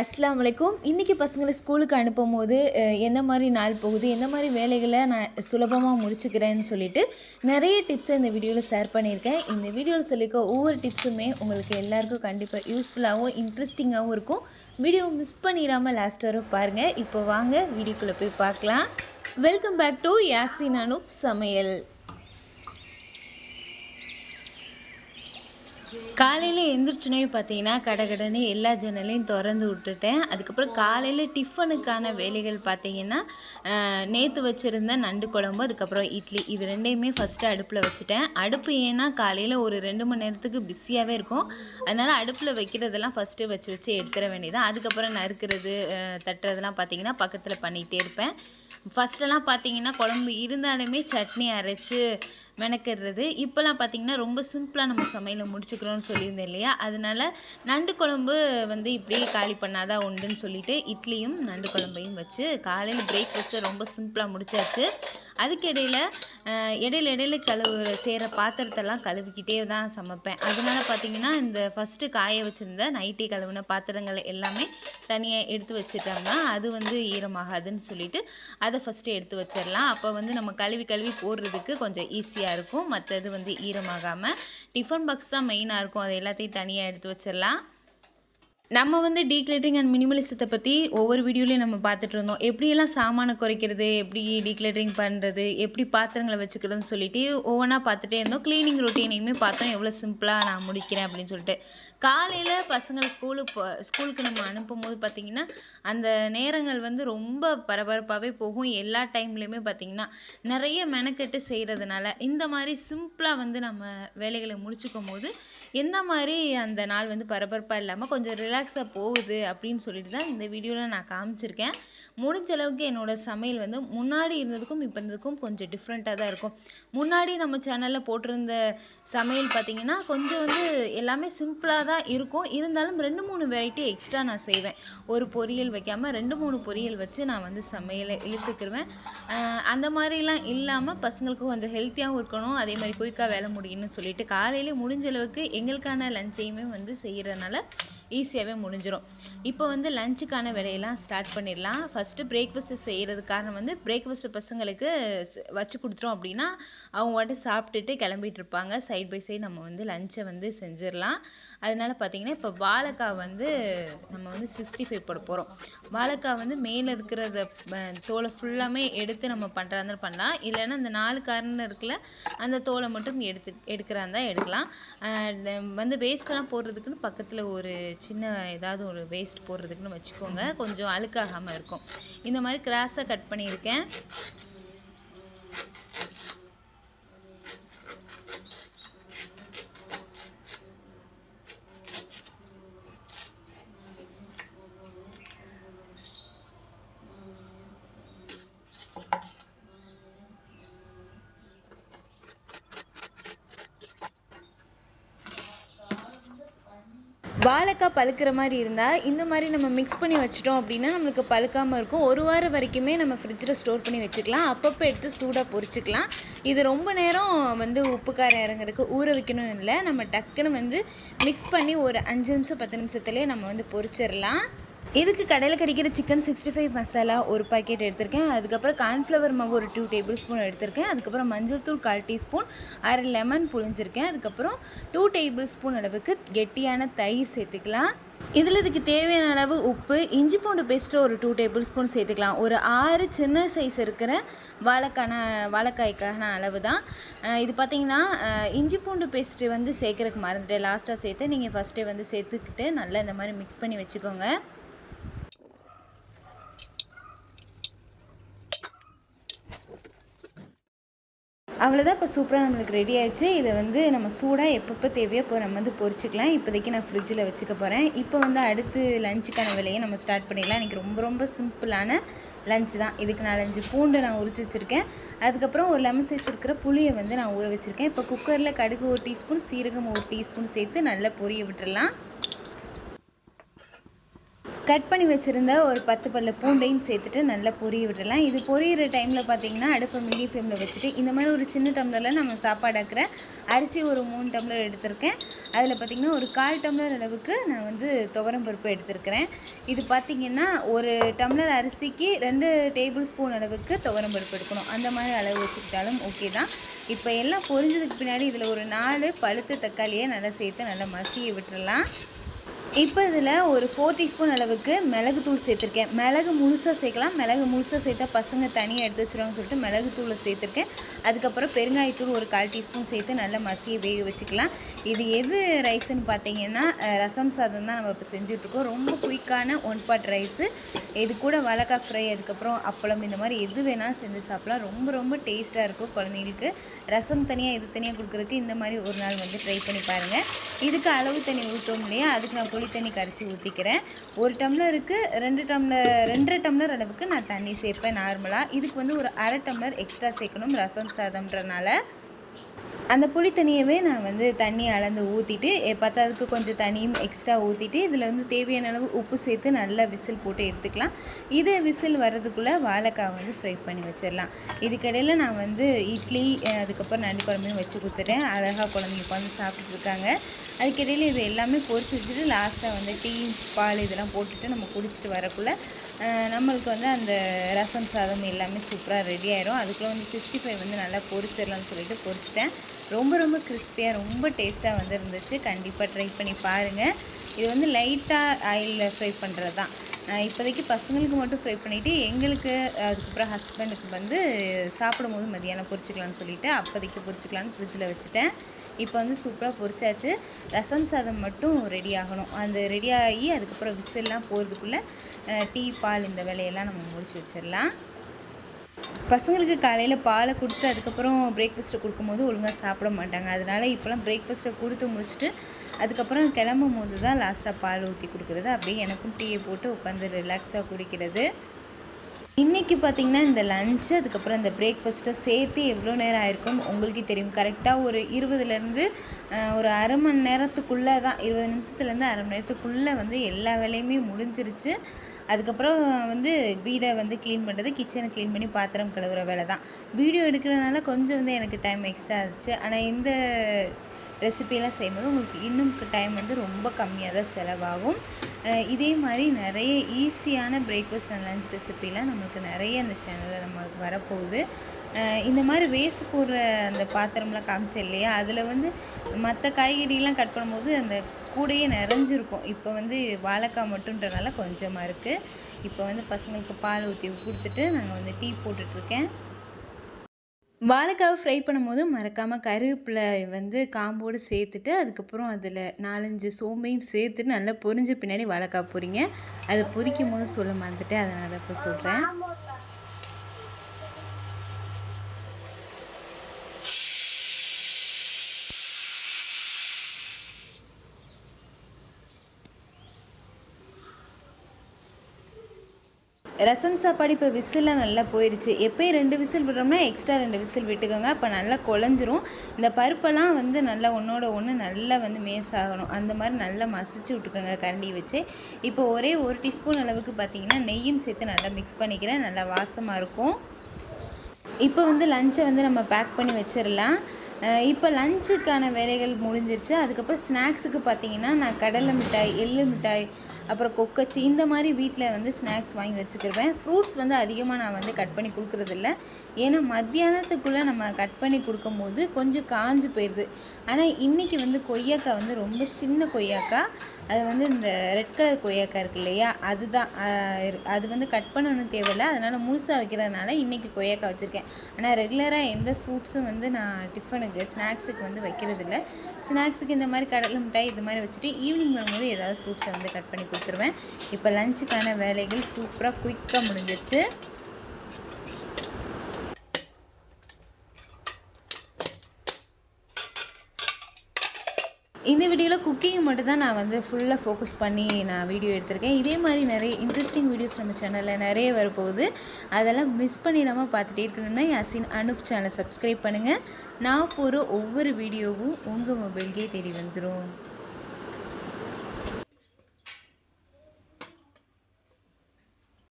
அஸ்லாம் வலைக்கும் இன்றைக்கி பசங்களை ஸ்கூலுக்கு அனுப்பும் போது எந்த மாதிரி நாள் போகுது எந்த மாதிரி வேலைகளை நான் சுலபமாக முடிச்சுக்கிறேன்னு சொல்லிட்டு நிறைய டிப்ஸை இந்த வீடியோவில் ஷேர் பண்ணியிருக்கேன். இந்த வீடியோவில் சொல்லியிருக்க ஒவ்வொரு டிப்ஸுமே உங்களுக்கு எல்லாருக்கும் கண்டிப்பாக யூஸ்ஃபுல்லாகவும் இன்ட்ரெஸ்டிங்காகவும் இருக்கும். வீடியோ மிஸ் பண்ணிடாமல் லாஸ்ட் வரும் பாருங்கள் இப்போ வாங்க வீடியோக்குள்ளே போய் பார்க்கலாம். Welcome back to Yasin Anup சமையல். காலையில் எந்திரிச்சோன்னே பார்த்தீங்கன்னா கடகடனே எல்லா ஜன்னலையும் திறந்து விட்டுட்டேன். அதுக்கப்புறம் காலையில் டிஃபனுக்கான வேலைகள் பார்த்தீங்கன்னா நேற்று வச்சுருந்த நண்டு குழம்பு அதுக்கப்புறம் இட்லி. இது ரெண்டையுமே ஃபஸ்ட்டு அடுப்பில் வச்சுட்டேன். அடுப்பு ஏன்னா காலையில் ஒரு ரெண்டு மணி நேரத்துக்கு பிஸியாகவே இருக்கும். அதனால் அடுப்பில் வைக்கிறதெல்லாம் ஃபஸ்ட்டு வச்சு வச்சு எடுத்துட வேண்டியதான் அதுக்கப்புறம் நறுக்கிறது தட்டுறதெல்லாம் பார்த்தீங்கன்னா பக்கத்தில் பண்ணிகிட்டே இருப்பேன். ஃபஸ்ட்டெல்லாம் பார்த்தீங்கன்னா குழம்பு இருந்தாலுமே சட்னி அரைச்சி மெனக்கிடுறது. இப்போலாம் பார்த்தீங்கன்னா ரொம்ப சிம்பிளாக நம்ம சமையலை முடிச்சுக்கிறோம்னு சொல்லியிருந்தேன் இல்லையா? அதனால நண்டு குழம்பு வந்து இப்படியே காலி பண்ணாதான் உண்டுன்னு சொல்லிட்டு இட்லியும் நண்டு குழம்பையும் வச்சு காலையில் பிரேக்ஃபாஸ்ட்டை ரொம்ப சிம்பிளாக முடிச்சாச்சு. அதுக்கு இடையில இடையில இடையில கழுவு செய்கிற பாத்திரத்தெல்லாம் கழுவிக்கிட்டே தான் சமைப்பேன். அதனால் பார்த்தீங்கன்னா இந்த ஃபஸ்ட்டு காய வச்சுருந்த நைட்டி கழுவின பாத்திரங்கள் எல்லாமே தனியாக எடுத்து வச்சிட்டோம்னா அது வந்து ஈரமாகாதுன்னு சொல்லிட்டு அதை ஃபஸ்ட்டு எடுத்து வச்சிடலாம். அப்போ வந்து நம்ம கழுவி கழுவி போடுறதுக்கு கொஞ்சம் ஈஸியாக இருக்கும். மற்றது வந்து ஈரமாகாமல் டிஃபன் பாக்ஸ் தான் மெயினாக இருக்கும். அது எல்லாத்தையும் தனியாக எடுத்து வச்சிடலாம். நம்ம வந்து டீக்ளேட்டரிங் அண்ட் மினிமலிசத்தை பற்றி ஒவ்வொரு வீடியோலையும் நம்ம பார்த்துட்டு இருந்தோம். எப்படியெல்லாம் சாமானை குறைக்கிறது எப்படி டீக்ளேட்டரிங் பண்ணுறது எப்படி பாத்திரங்களை வச்சுக்கிறதுன்னு சொல்லிட்டு ஒவ்வொன்றா பார்த்துட்டே இருந்தோம். க்ளீனிங் ரொட்டீனையுமே பார்த்தோம். எவ்வளோ சிம்பிளாக நான் முடிக்கிறேன் அப்படின்னு சொல்லிட்டு. காலையில் பசங்களை ஸ்கூலுக்கு போ ஸ்கூலுக்கு நம்ம அனுப்பும் போது பார்த்திங்கன்னா அந்த நேரங்கள் வந்து ரொம்ப பரபரப்பாகவே போகும். எல்லா டைம்லேயுமே பார்த்திங்கன்னா நிறைய மெனக்கெட்டு செய்கிறதுனால இந்த மாதிரி சிம்பிளாக வந்து நம்ம வேலைகளை முடிச்சுக்கும் போது எந்த மாதிரி அந்த நாள் வந்து பரபரப்பாக இல்லாமல் கொஞ்சம் ரிலாக்ஸாக போகுது அப்படின்னு சொல்லிட்டு தான் இந்த வீடியோவில் நான் காமிச்சிருக்கேன். முடிஞ்ச அளவுக்கு என்னோடய சமையல் வந்து முன்னாடி இருந்ததுக்கும் இப்போ இருந்ததுக்கும் கொஞ்சம் டிஃப்ரெண்ட்டாக தான் இருக்கும். முன்னாடி நம்ம சேனலில் போட்டிருந்த சமையல் பார்த்திங்கன்னா கொஞ்சம் வந்து எல்லாமே சிம்பிளாக தான் இருக்கும். இருந்தாலும் ரெண்டு மூணு வெரைட்டி எக்ஸ்ட்ரா நான் செய்வேன். ஒரு பொரியல் வைக்காமல் ரெண்டு மூணு பொரியல் வச்சு நான் வந்து சமையலை இழுத்துக்கிருவேன். அந்த மாதிரிலாம் இல்லாமல் பசங்களுக்கு கொஞ்சம் ஹெல்த்தியாகவும் இருக்கணும். அதே மாதிரி குயிக்காக வேலை முடியும்னு சொல்லிட்டு காலையிலே முடிஞ்ச அளவுக்கு எங்களுக்கான லஞ்சையுமே வந்து செய்கிறதுனால ஈஸியாகவே முடிஞ்சிடும் இப்போ வந்து லஞ்சுக்கான வேலையெல்லாம் ஸ்டார்ட் பண்ணிடலாம். ஃபஸ்ட்டு பிரேக்ஃபாஸ்ட்டு செய்கிறது காரணம் வந்து பிரேக்ஃபாஸ்ட்டு பசங்களுக்கு வச்சு கொடுத்துரும் அப்படின்னா அவங்க வாட்டு சாப்பிட்டுட்டு கிளம்பிட்டு இருப்பாங்க. சைட் பை சைடு நம்ம வந்து லஞ்சை வந்து செஞ்சிடலாம். அதனால பார்த்தீங்கன்னா இப்போ வாழைக்காய் வந்து நம்ம வந்து சிக்ஸ்டி ஃபைவ் போட போகிறோம் வாழைக்காய் வந்து மேலே இருக்கிறத தோலை ஃபுல்லாமே எடுத்து நம்ம பண்ணுறா இருந்தால் பண்ணலாம். இல்லைன்னா அந்த நாலு காரணம் இருக்குல்ல அந்த தோலை மட்டும் எடுத்து எடுக்கிறா இருந்தால் எடுக்கலாம். வந்து வேஸ்ட்டெல்லாம் போடுறதுக்குன்னு பக்கத்தில் ஒரு சின்ன ஏதாவது ஒரு வேஸ்ட் போடுறதுக்குன்னு வச்சுக்கோங்க. கொஞ்சம் அழுக்காகாமல் இருக்கும். இந்த மாதிரி கிராஸாக கட் பண்ணியிருக்கேன். வாழைக்காய் பழுக்கிற மாதிரி இருந்தால் இந்த மாதிரி நம்ம மிக்ஸ் பண்ணி வச்சிட்டோம் அப்படின்னா நம்மளுக்கு பழுக்காமல் இருக்கும். ஒரு வாரம் வரைக்குமே நம்ம ஃப்ரிட்ஜில் ஸ்டோர் பண்ணி வச்சுக்கலாம். அப்பப்போ எடுத்து சூடாக பொறிச்சிக்கலாம் இது ரொம்ப நேரம் வந்து உப்பு காரம் இறங்குறதுக்கு ஊற வைக்கணும்னு இல்லை. நம்ம டக்குன்னு வந்து மிக்ஸ் பண்ணி ஒரு அஞ்சு நிமிஷம் பத்து நிமிஷத்துலேயே நம்ம வந்து பொறிச்சிடலாம் இதுக்கு கடையில் கிடைக்கிற சிக்கன் சிக்ஸ்டி ஃபைவ் மசாலா ஒரு பாக்கெட் எடுத்திருக்கேன். அதுக்கப்புறம் கார்ன்ஃப்ளவர் மாவு ஒரு டூ டேபிள் ஸ்பூன் எடுத்திருக்கேன். அதுக்கப்புறம் மஞ்சள் தூள் கால் டீஸ்பூன் அரை லெமன் புழிஞ்சிருக்கேன். அதுக்கப்புறம் டூ டேபிள் ஸ்பூன் அளவுக்கு கெட்டியான தயிர் சேர்த்துக்கலாம். இதில் இதுக்கு தேவையான அளவு உப்பு இஞ்சி பூண்டு பேஸ்ட்டு ஒரு டூ டேபிள் ஸ்பூன் சேர்த்துக்கலாம். ஒரு ஆறு சின்ன சைஸ் இருக்கிற வாழைக்கான வாழைக்காய்க்கான அளவு தான் இது பார்த்தீங்கன்னா இஞ்சி பூண்டு பேஸ்ட்டு வந்து சேர்க்குறதுக்கு மறந்துட்டேன். லாஸ்ட்டாக சேர்த்து நீங்கள் ஃபஸ்ட்டே வந்து சேர்த்துக்கிட்டு நல்லா இந்த மாதிரி மிக்ஸ் பண்ணி வச்சுக்கோங்க. அவ்வளோதான் இப்போ சூப்பராக நம்மளுக்கு ரெடி ஆயிடுச்சு. இதை வந்து நம்ம சூடாக எப்பப்போ தேவையோ இப்போ நம்ம வந்து பொரிச்சிக்கலாம் இப்போதைக்கு நான் ஃப்ரிட்ஜில் வச்சுக்க போகிறேன் இப்போ வந்து அடுத்து லஞ்சுக்கான வேலையை நம்ம ஸ்டார்ட் பண்ணிடலாம். இன்றைக்கி ரொம்ப ரொம்ப சிம்பிளான லஞ்ச் தான். இதுக்கு நாலஞ்சு பூண்டு நான் உரிச்சு வச்சுருக்கேன். அதுக்கப்புறம் ஒரு லெமன் சைஸ் இருக்கிற புளியை வந்து நான் ஊற வச்சுருக்கேன். இப்போ குக்கரில் கடுகு ஒரு டீஸ்பூன் சீரகம் ஒரு டீஸ்பூன் சேர்த்து நல்லா பொரிய விட்டுடலாம் கட் பண்ணி வச்சுருந்த ஒரு பத்து பல்ல பூண்டையும் சேர்த்துட்டு நல்லா பொரிய விடலாம். இது பொரியிற டைமில் பார்த்தீங்கன்னா அடுப்பை மீடியம் ஃப்ளேமில் வச்சுட்டு இந்த மாதிரி ஒரு சின்ன டம்ளரில் நம்ம சாப்பாடு ஆக்கிற அரிசி ஒரு மூணு டம்ளர் எடுத்திருக்கேன். அதில் பார்த்திங்கன்னா ஒரு கால் டம்ளர் அளவுக்கு நான் வந்து துவரம் பருப்பு எடுத்திருக்கிறேன். இது பார்த்திங்கன்னா ஒரு டம்ளர் அரிசிக்கு ரெண்டு டேபிள் ஸ்பூன் அளவுக்கு துவரம் பருப்பு எடுக்கணும். அந்த மாதிரி அளவு வச்சுக்கிட்டாலும் ஓகே தான். இப்போ எல்லாம் பொரிஞ்சதுக்கு பின்னாடி இதில் ஒரு நாலு பழுத்த தக்காளியை நல்லா சேர்த்து நல்லா மசிய விட்டுறலாம். இப்போ இதில் ஒரு ஃபோர் டீஸ்பூன் அளவுக்கு மிளகு தூள் சேர்த்துருக்கேன். மிளகு முழுசாக சேர்க்கலாம். மிளகு முழுசாக சேர்த்தா பசங்க தனியாக எடுத்து வச்சுருவாங்கன்னு சொல்லிட்டு மிளகு தூளை சேர்த்துருக்கேன். அதுக்கப்புறம் பெருங்காயத்தூள் ஒரு கால் டீஸ்பூன் சேர்த்து நல்லா மசியை வேக வச்சுக்கலாம். இது எது ரைஸ்ன்னு பார்த்தீங்கன்னா ரசம் சாதம் தான் நம்ம இப்போ செஞ்சுட்ருக்கோம். ரொம்ப குயிக்கான ஒன் பாட் ரைஸு. இது கூட வாழைக்காய் ஃப்ரை அதுக்கப்புறம் அப்பளம் இந்த மாதிரி எது வேணாலும் செஞ்சு சாப்பிட்லாம். ரொம்ப ரொம்ப டேஸ்ட்டாக இருக்கும் குழந்தைங்களுக்கு. ரசம் தனியாக இது தனியாக கொடுக்குறதுக்கு இந்த மாதிரி ஒரு நாள் வந்து ட்ரை பண்ணி பாருங்கள் இதுக்கு அளவு தண்ணி ஊற்றோம் இல்லையா? அதுக்கு நான் புளி தண்ணி கரைச்சி ஊற்றிக்கிறேன் ஒரு டம்ளருக்கு ரெண்டு டம்ளர் ரெண்டரை டம்ளர் அளவுக்கு நான் தண்ணி சேர்ப்பேன் நார்மலாக இதுக்கு வந்து ஒரு அரை டம்ளர் எக்ஸ்ட்ரா சேர்க்கணும் ரசம் சாதம்ன்றனால அந்த புளி தண்ணியவே நான் வந்து தண்ணி அளந்து ஊற்றிட்டு பத்தாததுக்கு கொஞ்சம் தண்ணியும் எக்ஸ்ட்ரா ஊற்றிட்டு இதில் வந்து தேவையான அளவு உப்பு சேர்த்து நல்லா விசில் போட்டு எடுத்துக்கலாம். இது விசில் வர்றதுக்குள்ளே வாழைக்காய் வந்து ஃப்ரை பண்ணி வச்சிடலாம் இதுக்கிடையில் நான் வந்து இட்லி அதுக்கப்புறம் நண்டு குழம்பையும் வச்சு கொடுத்துட்டேன். அழகாக குழந்தைங்க உட்காந்து சாப்பிட்ருக்காங்க அதுக்கிடையில் இது எல்லாமே பொறிச்சு வச்சுட்டு லாஸ்ட்டாக வந்து டீ பால் இதெல்லாம் போட்டுட்டு நம்ம குடிச்சிட்டு வரக்குள்ளே நம்மளுக்கு வந்து அந்த ரசம் சாதம் எல்லாமே சூப்பராக ரெடி ஆயிரும். அதுக்குள்ளே வந்து சிக்ஸ்டி ஃபைவ் வந்து நல்லா பொரிச்சிடலாம்னு சொல்லிட்டு பொரிச்சிட்டேன். ரொம்ப ரொம்ப கிறிஸ்பியாக ரொம்ப டேஸ்ட்டாக வந்து இருந்துச்சு. கண்டிப்பாக ட்ரை பண்ணி பாருங்கள் இது வந்து லைட்டாக ஆயிலில் ஃப்ரை பண்ணுறது தான் இப்போதைக்கு பசங்களுக்கு மட்டும் ஃப்ரை பண்ணிவிட்டு எங்களுக்கு அதுக்கப்புறம் ஹஸ்பண்டுக்கு வந்து சாப்பிடும்போது மதியானம் பொரிச்சுக்கலாம்னு சொல்லிவிட்டு அப்போதைக்கு பொரிச்சுக்கலான்னு ஃப்ரிட்ஜில் வச்சுட்டேன். இப்போ வந்து சூப்பராக பொரிச்சாச்சு. ரசம் சாதம் மட்டும் ரெடி ஆகணும். அந்த ரெடி ஆகி அதுக்கப்புறம் விசில்லாம் போகிறதுக்குள்ளே டீ பால் இந்த வேலையெல்லாம் நம்ம முடிச்சு வச்சிடலாம். பசங்களுக்கு காலையில் பாலை கொடுத்து அதுக்கப்புறம் பிரேக்ஃபாஸ்ட்டை கொடுக்கும்போது ஒழுங்காக சாப்பிட மாட்டாங்க. அதனால் இப்போலாம் பிரேக்ஃபாஸ்ட்டை கொடுத்து முடிச்சுட்டு அதுக்கப்புறம் கிளம்பும் போது தான் லாஸ்ட்டாக பால் ஊற்றி கொடுக்குறது. அப்படியே எனக்கும் டீயை போட்டு உட்காந்து ரிலாக்ஸாக குடிக்கிறது. இன்றைக்கி பார்த்தீங்கன்னா இந்த லஞ்சு அதுக்கப்புறம் இந்த பிரேக்ஃபாஸ்ட்டை சேர்த்து எவ்வளோ நேரம் ஆயிருக்கும் உங்களுக்கே தெரியும். கரெக்டாக ஒரு இருபதுலேருந்து ஒரு அரை மணி நேரத்துக்குள்ளே தான் இருபது நிமிஷத்துலேருந்து அரை மணி நேரத்துக்குள்ளே வந்து எல்லா வேலையுமே முடிஞ்சிருச்சு. அதுக்கப்புறம் வந்து வீடை வந்து க்ளீன் பண்ணுறது கிச்சனை க்ளீன் பண்ணி பாத்திரம் கழுவுற வேலை தான். வீடியோ எடுக்கிறனால கொஞ்சம் வந்து எனக்கு டைம் எக்ஸ்ட்ரா ஆச்சு ஆனால் இந்த ரெசிபியெல்லாம் செய்யும்போது உங்களுக்கு இன்னும் டைம் வந்து ரொம்ப கம்மியாக தான் செலவாகும். இதே மாதிரி நிறைய ஈஸியான பிரேக்ஃபாஸ்ட் அண்ட் லஞ்ச் ரெசிபிலாம் நம்மளுக்கு நிறைய அந்த சேனலில் நம்மளுக்கு வரப்போகுது. இந்த மாதிரி வேஸ்ட் போடுற அந்த பாத்திரம்லாம் காமிச்சேன் இல்லையா? அதில் வந்து மற்ற காய்கறிலாம் கட் பண்ணும்போது அந்த கூடையே நிறைஞ்சிருக்கும். இப்போ வந்து வாழைக்காய் மட்டுன்றனால கொஞ்சமாக இருக்குது இப்போ வந்து பசங்களுக்கு பால் ஊற்றி கொடுத்துட்டு நாங்கள் வந்து டீ போட்டுட்ருக்கேன். வாழைக்காவை ஃப்ரை பண்ணும்போது மறக்காமல் கருவேப்பிலை வந்து காம்போடு சேர்த்துட்டு அதுக்கப்புறம் அதில் நாலஞ்சு சோம்பையும் சேர்த்துட்டு நல்லா பொரிஞ்ச பின்னாடி வாழைக்காய் பொறிங்க அதை பொரிக்கும் போது சொல்ல மறந்துட்டு அதை நான் அதை இப்போ சொல்கிறேன் ரசம் சாப்பாடு இப்போ விசில்லாம் நல்லா போயிடுச்சு எப்போயும் ரெண்டு விசில் விடுறோம்னா எக்ஸ்ட்ரா ரெண்டு விசில் விட்டுக்கோங்க. அப்போ நல்லா குழஞ்சிரும். இந்த பருப்பெல்லாம் வந்து நல்லா ஒன்றோட ஒன்று நல்லா வந்து மேஸ் ஆகணும் அந்த மாதிரி நல்லா மசிச்சு விட்டுக்கோங்க கரண்டி வச்சு. இப்போ ஒரே ஒரு டீஸ்பூன் அளவுக்கு பார்த்தீங்கன்னா நெய்யும் சேர்த்து நல்லா மிக்ஸ் பண்ணிக்கிறேன். நல்லா வாசமாக இருக்கும். இப்போ வந்து லஞ்சை வந்து நம்ம பேக் பண்ணி வச்சிடலாம். இப்போ லஞ்சுக்கான வேலைகள் முடிஞ்சிருச்சு. அதுக்கப்புறம் ஸ்நாக்ஸுக்கு பார்த்தீங்கன்னா நான் கடலை மிட்டாய் எள்ளு மிட்டாய் அப்புறம் கொக்கச்சி இந்த மாதிரி வீட்டில் வந்து ஸ்நாக்ஸ் வாங்கி வச்சுக்கிருவேன். ஃப்ரூட்ஸ் வந்து அதிகமாக நான் வந்து கட் பண்ணி கொடுக்குறதில்ல. ஏன்னா மத்தியானத்துக்குள்ளே நம்ம கட் பண்ணி கொடுக்கும்போது கொஞ்சம் காஞ்சு போயிடுது ஆனால் இன்றைக்கி வந்து கொய்யாக்காய் வந்து ரொம்ப சின்ன கொய்யாக்காய் அது வந்து இந்த ரெட் கலர் கொய்யாக்காய் இருக்கு இல்லையா? அதுதான் அது வந்து கட் பண்ணணும் தேவையில்லை. அதனால் முழுசாக வைக்கிறதுனால இன்றைக்கி கொய்யாக்காய் வச்சுருக்கேன். ஆனால் ரெகுலராக எந்த ஃப்ரூட்ஸும் வந்து நான் டிஃபனுக்கு ஸ்நாக்ஸுக்கு வந்து வைக்கிறதில்ல. ஸ்நாக்ஸுக்கு இந்த மாதிரி கடலை மிட்டாய் இது மாதிரி வச்சுட்டு ஈவினிங் வரும்போது ஏதாவது ஃப்ரூட்ஸை வந்து கட் பண்ணி கொடுத்துருவேன். இப்போ லஞ்சுக்கான வேலைகள் சூப்பராக குயிக்காக முடிஞ்சிருச்சு. இந்த வீடியோவில் குக்கிங் மட்டும் தான் நான் வந்து ஃபுல்லாக ஃபோக்கஸ் பண்ணி நான் வீடியோ எடுத்திருக்கேன். இதே மாதிரி நிறைய இன்ட்ரெஸ்டிங் வீடியோஸ் நம்ம சேனலில் நிறைய வரப்போகுது. அதெல்லாம் மிஸ் பண்ணிடாமல் பார்த்துட்டே இருக்கணும்னா யாசின் அனுப் சேனலை சப்ஸ்கிரைப் பண்ணுங்கள் நான் போகிற ஒவ்வொரு வீடியோவும் உங்கள் மொபைல்கே தேடி வந்துடும்